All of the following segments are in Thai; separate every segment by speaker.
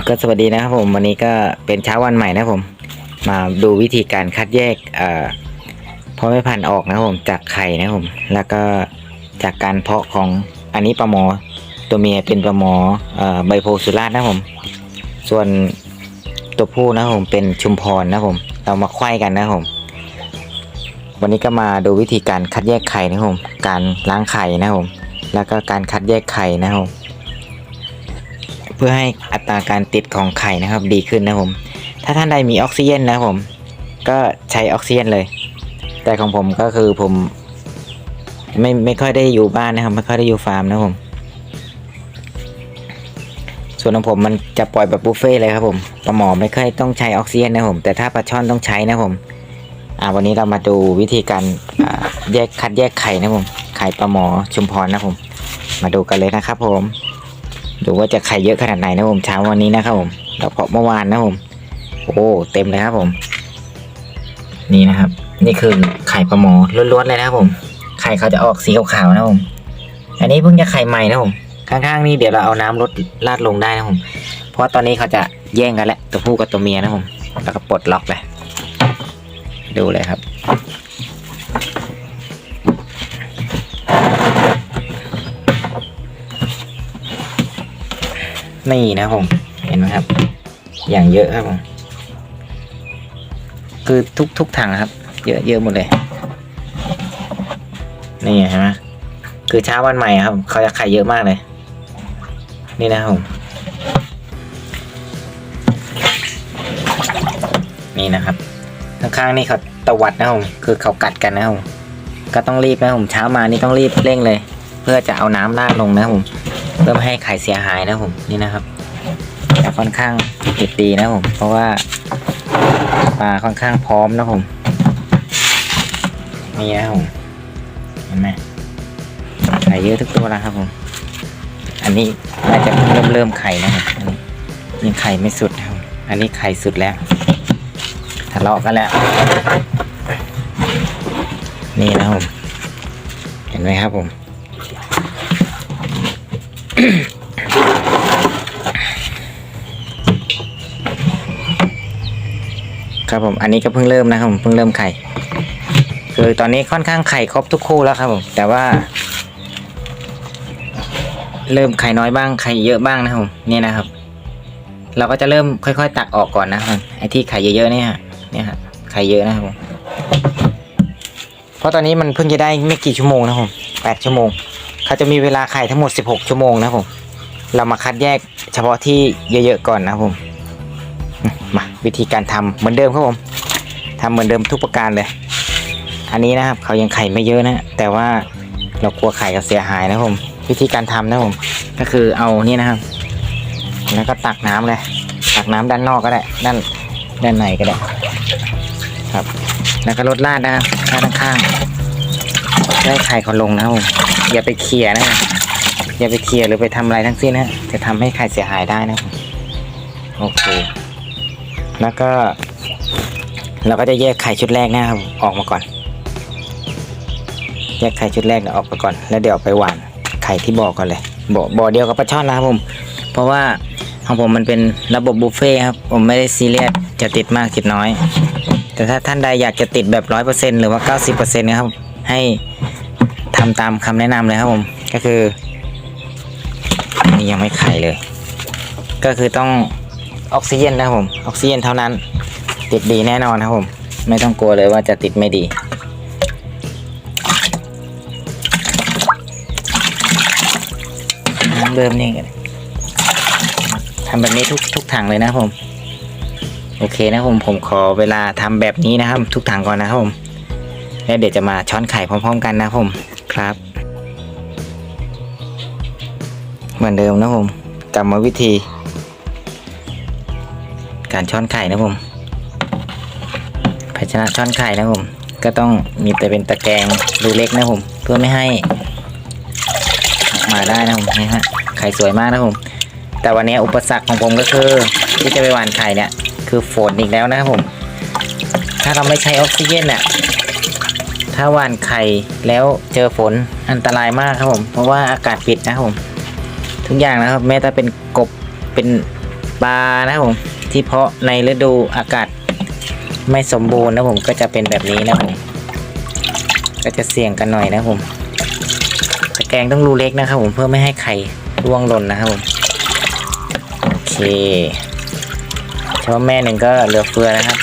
Speaker 1: ก็สวัสดีนะครับผมวันนี้ก็เป็นเช้าวันใหม่นะผม มาดูวิธีการคัดแยกเอ่อพ่อแม่พันธุ์ออกนะผมจากไข่นะผม แล้วก็จากการเพาะของอันนี้ปลาหมอ ตัวเมียเป็นปลาหมอเอ่อใบโพสุราษฎร์นะผม ส่วนตัวผู้นะผมเป็นชุมพรนะผม เรามาไขว้กันนะผม วันนี้ก็มาดูวิธีการคัดแยกไข่นะผม การล้างไข่นะผม แล้วก็การคัดแยกไข่นะผม พื่อให้อัตราการติดของไข่นะครับดีขึ้นนะผม ถ้าท่านใดมีออกซิเจนนะผม ก็ใช้ออกซิเจนเลย แต่ของผมก็คือผม ไม่ไม่ค่อยได้อยู่บ้านนะครับ ไม่ค่อยได้อยู่ฟาร์มนะผม ส่วนของผมมันจะปล่อยแบบบุฟเฟ่เลยครับผมปลาหมอไม่ค่อยต้องใช้ออกซิเจนนะผม แต่ถ้าปลาช่อนต้องใช้นะผมอ่าวันนี้เรามาดูวิธีการแยกคัดแยกไข่นะผมไข่ปลาหมอชุมพรนะผม มาดูกันเลยนะครับผม ดูว่าจะไข่เยอะขนาดไหนนะผมเช้าวันนี้นะครับผมเราเพาะเมื่อวานนะผมโอ้เต็มเลยครับผม นี่นะครับ นี่คือไข่ปลาหมอล้วนๆเลยนะครับผมไข่เขาจะออกสีขาวๆนะผมอันนี้เพิ่งจะไข่ใหม่นะผมข้างๆนี่เดี๋ยวเราเอาน้ำลดลาดลงได้นะผมเพราะว่าตอนนี้เขาจะแย่งกันแหล้วตัวผู้กับตัวเมียนะผมแล้วก็ปลดล็อกเลยดูเลยครับ นี่นะผม เห็นไหมครับ อย่างเยอะครับผม คือทุกทุกถังครับ เยอะเยอะหมดเลย นี่เห็นไหมคือเช้าวันใหม่ครับ เขาจะไข่เยอะมากเลย นี่นะผม นี่นะครับ ข้างๆนี่เขาตวัดนะครับผม คือเขากัดกันนะครับผม ก็ต้องรีบนะครับผม เช้ามานี่ต้องรีบเร่งเลย เพื่อจะเอาน้ำราดลงนะครับผม เพื่อไม่ให้ไข่เสียหายนะผมนี่นะครับค่อนข้างผิดดีนะผม เพราะว่าปลาค่อนข้างพร้อมนะผมนี่นะผมเห็นไหมไข่เยอะทุกตัวแล้วครับผม อันนี้น่าจะเริ่มเริ่มไข่นะครับอันนี้ยังไข่ไม่สุดนะครับ อันนี้ไข่สุดแล้วทะเลาะกันแล้ว นี่นะผม เห็นไหมครับผม ครับผม อันนี้ก็เพิ่งเริ่มนะครับผมเพิ่งเริ่มไข่ คือตอนนี้ค่อนข้างไข่ครบทุกคู่แล้วครับผม แต่ว่า เริ่มไข่น้อยบ้างไข่เยอะบ้างนะครับผมนี่นะครับ เราก็จะเริ่มค่อยๆ ตักออกก่อนนะครับไอ้ที่ไข่เยอะๆเนี่ยฮะเนี่ยฮะไข่เยอะนะครับผมเพราะตอนนี้มันเพิ่งจะได้ไม่กี่ชั่วโมงนะครับผมแปดชั่วโมง เขาจะมีเวลาไข่ทั้งหมดสิบหกชั่วโมงนะผม เรามาคัดแยกเฉพาะที่เยอะๆก่อนนะผมมาวิธีการทำเหมือนเดิมครับผมทำเหมือนเดิมทุกประการเลย อันนี้นะครับเขายังไข่ไม่เยอะนะ แต่ว่าเรากลัวไข่จะเสียหายนะผม วิธีการทำนะผม ก็คือเอานี่นะครับ แล้วก็ตักน้ำเลย ตักน้ำด้านนอกก็ได้ ด้านด้านในก็ได้ ครับ แล้วก็ลดลาดนะครับลาดข้างๆ ได้ไข่เขาลงนะผมอย่าไปเคลียร์นะอย่าไปเคลียร์หรือไปทำอะไรทั้งสิ้นนะจะทำให้ไข่เสียหายได้นะโอเค แล้วก็ เราก็จะแยกไข่ชุดแรกนะครับ ออกมาก่อน แยกไข่ชุดแรกเนี่ยออกไปก่อน แล้วเดี๋ยวไปหวานไข่ที่บ่อก่อนเลยบ่อบ่อเดียวกับปลาช่อนนะครับผม เพราะว่าของผมมันเป็นระบบบุฟเฟ่ครับ ผมไม่ได้ซีเรียสจะติดมากติดน้อย แต่ถ้าท่านใดอยากจะติดแบบร้อยเปอร์เซ็นหรือว่าเก้าสิบเปอร์เซ็นต์นะครับ ให้ ทำตามคำแนะนำเลยครับผม ก็คือนี่ยังไม่ไข่เลย ก็คือต้องออกซิเจนนะครับผม ออกซิเจนเท่านั้น ติดดีแน่นอนครับผม ไม่ต้องกลัวเลยว่าจะติดไม่ดีน้ำเริ่มนี่กันทำแบบนี้ทุกทุกถังเลยนะครับผม โอเคนะผมผมขอเวลาทำแบบนี้นะครับ ทุกถังก่อนนะครับผม แล้วเดี๋ยวจะมาช้อนไข่พร้อม ๆ กันนะครับผม ครับ เหมือนเดิมนะผมกรรมวิธี การช้อนไข่นะผมภาชนะช้อนไข่นะผม ก็ต้องมีแต่เป็นตะแกรงรูเล็กนะผม เพื่อไม่ให้ออกมาได้นะผมนี่ฮะไข่สวยมากนะผม แต่วันนี้อุปสรรคของผมก็คือ ที่จะไปหว่านไข่เนี่ย คือฝนอีกแล้วนะครับผม ถ้าเราไม่ใช้ออกซิเจนเนี่ย ถ้าหว่านไข่แล้วเจอฝนอันตรายมากครับผม เพราะว่าอากาศปิดนะครับผม ทุกอย่างนะครับ แม้แต่เป็นกบเป็นปลานะครับผม ที่เพาะในฤดูอากาศไม่สมบูรณ์นะผมก็จะเป็นแบบนี้นะผม ก็จะเสี่ยงกันหน่อยนะครับผมตะแกรงต้องรูเล็กนะครับผมเพื่อไม่ให้ไข่ร่วงหล่นนะครับผมโอเคเฉพาแม่หนึ่งก็เหลือเฟือนะครับ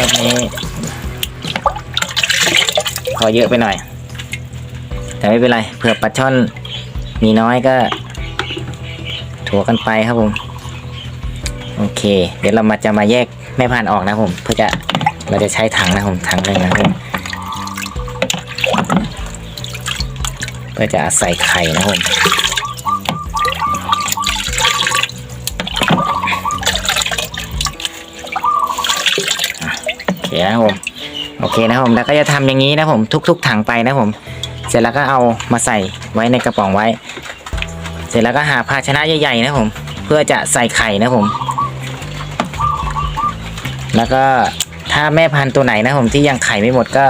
Speaker 1: รอบนี้พอเยอะไปหน่อย แต่ไม่เป็นไรเผื่อปลาช่อนมีน้อยก็ถัวกันไปครับผม โอเค เดี๋ยวเรามาจะมาแยกแม่พันธุ์ออกนะผม เพื่อจะเราจะใช้ถังนะผมถังหนึ่งนะครับผมเพื่อจะใส่ไข่นะครับผมโอเค นะครับผมโอเคนะครับผมแล้วก็จะทำอย่างนี้นะครับผมทุก ๆ ถังไปนะครับผม เสร็จแล้วก็เอามาใส่ไว้ในกระป๋องไว้ เสร็จแล้วก็หาภาชนะใหญ่ๆนะครับผม เพื่อจะใส่ไข่นะครับผม แล้วก็ถ้าแม่พันธุ์ตัวไหนนะครับผมที่ยังไข่ไม่หมดก็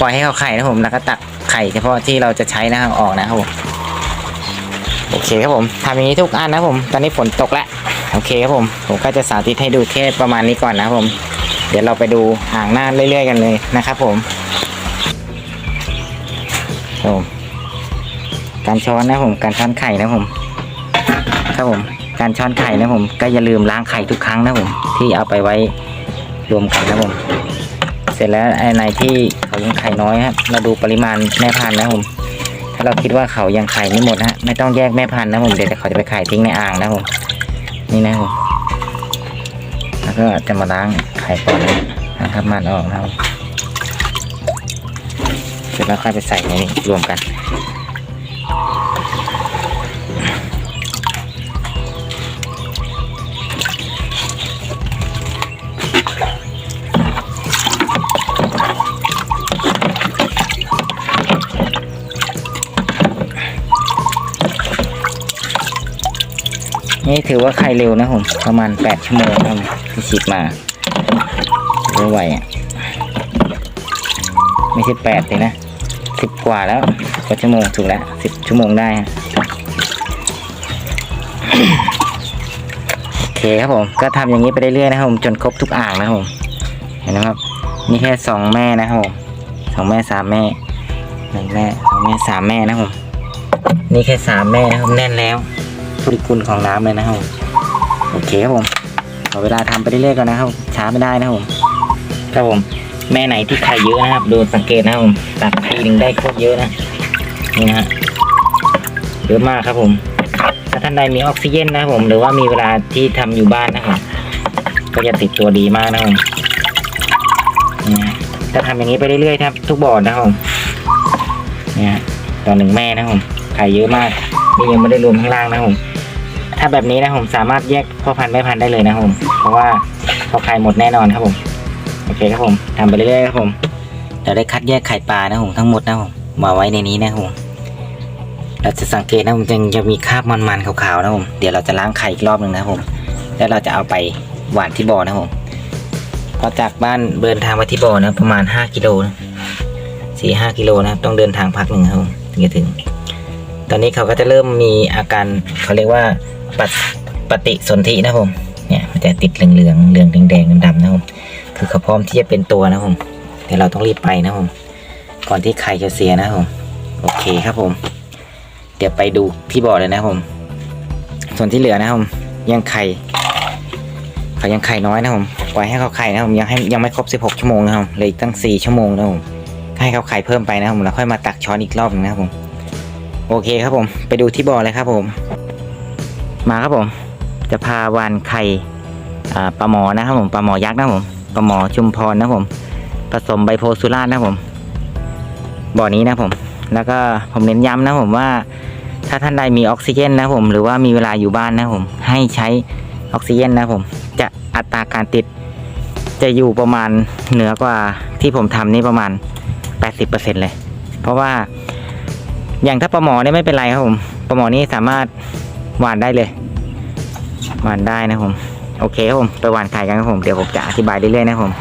Speaker 1: ปล่อยให้เขาไข่นะครับผมแล้วก็ตักไข่เฉพาะที่เราจะใช้นะครับออกนะครับผมโอเคครับผมทำอย่างนี้ทุกอันนะครับผม ตอนนี้ฝนตกแล้วโอเคครับผม ผมก็จะสาธิตให้ดูแค่ประมาณนี้ก่อนนะครับผม ดี๋ยวเราไปดูอ่างหน้าเรื่อยๆกันเลยนะครับผมครับผมการช้อนนะผมการช้อนไข่นะผมครับผมการช้อนไข่นะผม ก็อย่าลืมล้างไข่ทุกครั้งนะผม ที่เอาไปไว้รวมกันนะผม เสร็จแล้วไอ้ในที่เขายังไข่น้อยครับเราดูปริมาณแม่พันธุ์นะผม ถ้าเราคิดว่าเขายังไข่ไม่หมดนะฮะไม่ต้องแยกแม่พันธุ์นะผมเดี๋ยวเขาจะไปไข่ทิ้งในอ่างนะผมนี่นะผม ก็จะมาล้างไข่ก่อนนะครับมันออกนะครับ เสร็จแล้วค่อยไปใส่ในนี้รวมกัน นี่ถือว่าไข่เร็วนะผม ประมาณแปดชั่วโมงนะครับที่ฉีดมาถือว่าไวอะ ไม่ใช่แปดเลยนะสิบกว่าแล้วกว่าชั่วโมงถูกแล้วสิบชั่วโมงได้ฮะโอเคครับผม ก็ทำอย่างนี้ไปเรื่อยๆนะครับผมจนครบทุกอ่างนะครับผม เห็นไหมครับ นี่แค่สองแม่นะครับผมสองแม่สามแม่หนึ่งแม่สองแม่สามแม่นะครับผม นี่แค่สามแม่นะครับแน่นแล้ว ทุริคุณของน้ำเลยนะครับผมโอเคครับผมขอเวลาทำไปเรื่อยๆก่อนนะครับ ช้าไม่ได้นะครับผมครับผม แม่ไหนที่ไข่เยอะนะครับ ดูสังเกตนะครับผมตักทีหนึ่งได้โคตรเยอะนะนี่นะฮะเยอะมากครับผม ถ้าท่านใดมีออกซิเจนนะครับผม หรือว่ามีเวลาที่ทำอยู่บ้านนะครับก็จะติดตัวดีมากนะครับผมนี่ฮะถ้าทำอย่างนี้ไปเรื่อยๆครับ ทุกบ่อนะครับผมเนี่ยฮะต่อหนึ่งแม่นะครับผมไข่เยอะมากนี่ยังไม่ได้รวมข้างล่างนะครับผม ถ้าแบบนี้นะผมสามารถแยกพ่อพันธุ์แม่พันธุ์ได้เลยนะผม เพราะว่าพอไข่หมดแน่นอนครับผม โอเคครับผมทำไปเรื่อยๆครับผมเราได้คัดแยกไข่ปลานะผมทั้งหมดนะผมมาไว้ในนี้นะผมเราจะสังเกตนะผมยังจะมีคราบมันๆขาวๆนะผมเดี๋ยวเราจะล้างไข่อีกรอบหนึ่งนะผม แล้วเราจะเอาไปหว่านที่บ่อนะครับผมพอจากบ้านเดินทางไปที่บ่อนะประมาณห้ากิโลนะสี่ห้ากิโลนะครับต้องเดินทางพักหนึ่งครับผมถึงจะถึง ตอนนี้เขาก็จะเริ่มมีอาการเขาเรียกว่า ปฏิปฏิสนธินะผมเนี่ยมันจะติดเหลืองๆเหลืองแดงๆดำๆนะครับผมคือเขาพร้อมที่จะเป็นตัวนะครับผมแต่เราต้องรีบไปนะครับผมก่อนที่ไข่จะเสียนะครับผมโอเคครับผม เดี๋ยวไปดูที่บ่อเลยนะครับผม ส่วนที่เหลือนะครับผมยังไข่เขายังไข่น้อยนะครับผมปล่อยให้เขาไข่นะครับผมยังให้ยังไม่ครบ 16 ชั่วโมงนะครับผมเลยตั้ง 4 ชั่วโมงนะครับผมให้เขาไข่เพิ่มไปนะครับผมแล้วค่อยมาตักช้อนอีกรอบหนึงนะครับผมโอเคครับผม ไปดูที่บ่อเลยครับผม มาครับผม จะพาวานไข่ปลาหมอนะครับผมปลาหมอยักษ์นะผมปลาหมอชุมพรนะผม ผสมไบโพสุราษฎร์นะผมบ่อนี้นะผม แล้วก็ผมเน้นย้ำนะผมว่าถ้าท่านใดมีออกซิเจนนะผม หรือว่ามีเวลาอยู่บ้านนะผม ให้ใช้ออกซิเจนนะผม จะอัตราการติดจะอยู่ประมาณเหนือกว่าที่ผมทำนี่ประมาณ 80%เลย เพราะว่าอย่างถ้าปลาหมอเนี่ยไม่เป็นไรครับผมปลาหมอนี่สามารถ หวานได้เลยหวานได้นะผมโอเคครับผมไปหวานไข่กันครับผมเดี๋ยวผมจะอธิบายเรื่อยๆนะครับผม